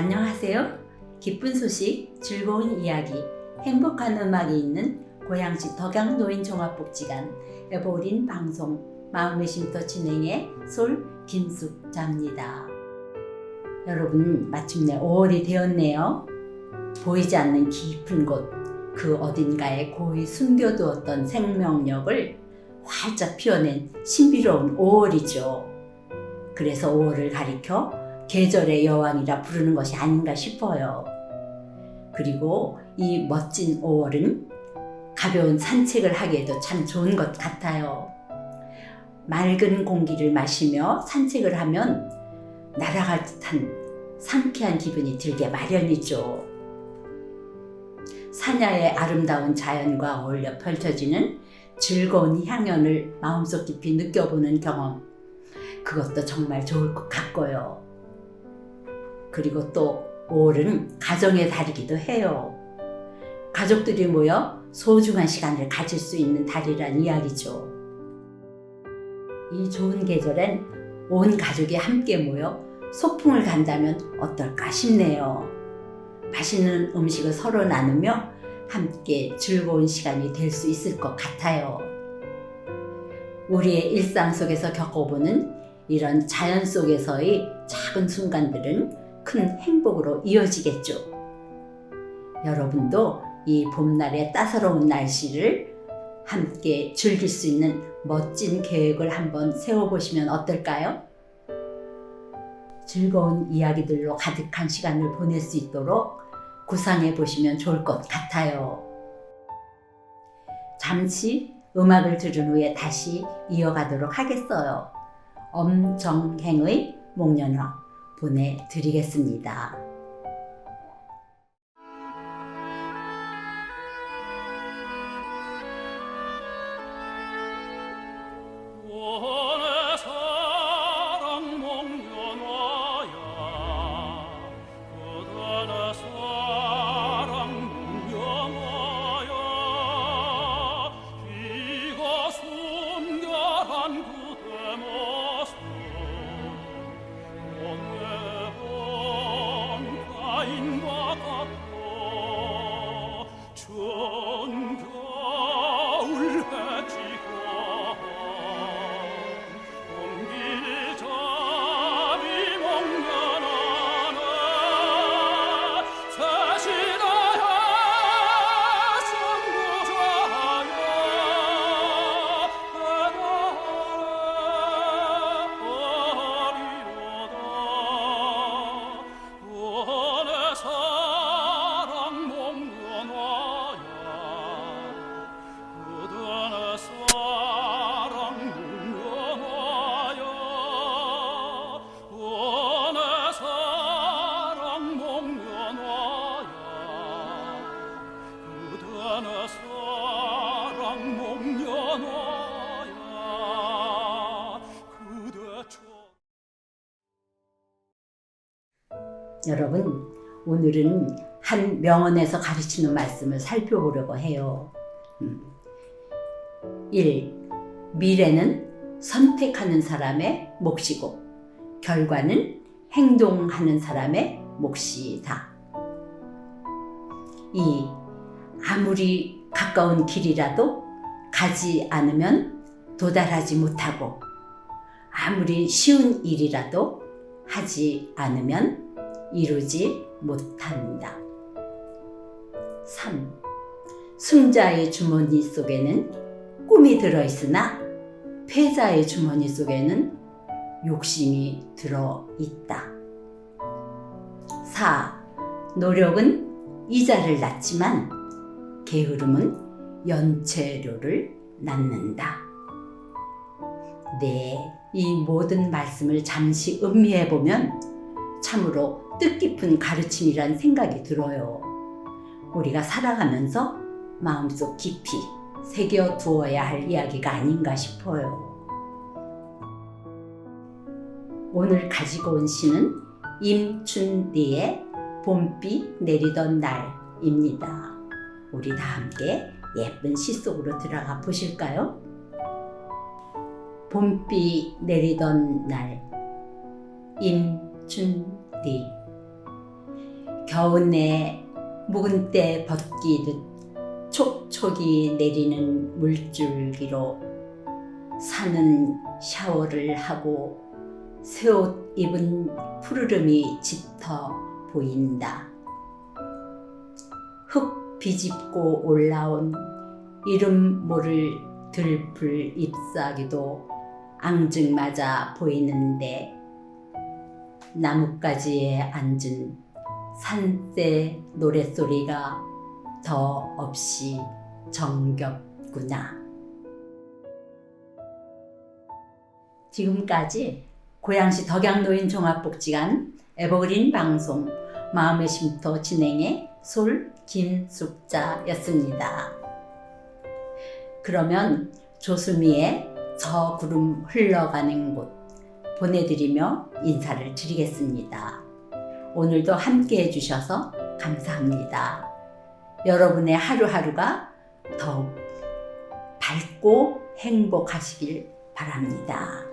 안녕하세요. 기쁜 소식, 즐거운 이야기, 행복한 음악이 있는 고양시 덕양노인종합복지관 에버린 방송 마음의 쉼터 진행의 솔 김숙자입니다. 여러분 마침내 5월이 되었네요. 보이지 않는 깊은 곳, 그 어딘가에 고이 숨겨두었던 생명력을 활짝 피워낸 신비로운 5월이죠. 그래서 5월을 가리켜 계절의 여왕이라 부르는 것이 아닌가 싶어요. 그리고 이 멋진 5월은 가벼운 산책을 하기에도 참 좋은 것 같아요. 맑은 공기를 마시며 산책을 하면 날아갈 듯한 상쾌한 기분이 들게 마련이죠. 사냐의 아름다운 자연과 어울려 펼쳐지는 즐거운 향연을 마음속 깊이 느껴보는 경험. 그것도 정말 좋을 것 같고요. 그리고 또 5월은 가정의 달이기도 해요. 가족들이 모여 소중한 시간을 가질 수 있는 달이란 이야기죠. 이 좋은 계절엔 온 가족이 함께 모여 소풍을 간다면 어떨까 싶네요. 맛있는 음식을 서로 나누며 함께 즐거운 시간이 될 수 있을 것 같아요. 우리의 일상 속에서 겪어보는 이런 자연 속에서의 작은 순간들은 큰 행복으로 이어지겠죠. 여러분도 이 봄날의 따사로운 날씨를 함께 즐길 수 있는 멋진 계획을 한번 세워보시면 어떨까요? 즐거운 이야기들로 가득한 시간을 보낼 수 있도록 구상해 보시면 좋을 것 같아요. 잠시 음악을 들은 후에 다시 이어가도록 하겠어요. 엄정행의 목련화 보내드리겠습니다. 여러분, 오늘은 한 명언에서 가르치는 말씀을 살펴보려고 해요. 음. 1. 미래는 선택하는 사람의 몫이고, 결과는 행동하는 사람의 몫이다. 2. 아무리 가까운 길이라도 가지 않으면 도달하지 못하고, 아무리 쉬운 일이라도 하지 않으면 이루지 못한다. 3. 승자의 주머니 속에는 꿈이 들어있으나 패자의 주머니 속에는 욕심이 들어있다. 4. 노력은 이자를 낳지만 게으름은 연체료를 낳는다. 네, 이 모든 말씀을 잠시 음미해 보면 참으로 뜻깊은 가르침이란 생각이 들어요. 우리가 살아가면서 마음속 깊이 새겨 두어야 할 이야기가 아닌가 싶어요. 오늘 가지고 온 시는 임춘리의 봄비 내리던 날입니다. 우리 다 함께 예쁜 시 속으로 들어가 보실까요? 봄비 내리던 날 임춘 리 겨우내 묵은 때 벗기듯 촉촉이 내리는 물줄기로 사는 샤워를 하고 새 옷 입은 푸르름이 짙어 보인다. 흙 비집고 올라온 이름 모를 들풀 잎사귀도 앙증맞아 보이는데 나뭇가지에 앉은 산새 노랫소리가 더 없이 정겹구나. 지금까지 고양시 덕양노인 종합복지관 에버그린 방송 마음의 쉼터 진행의 솔 김숙자였습니다. 그러면 조수미의 저 구름 흘러가는 곳 보내드리며 인사를 드리겠습니다. 오늘도 함께 해주셔서 감사합니다. 여러분의 하루하루가 더욱 밝고 행복하시길 바랍니다.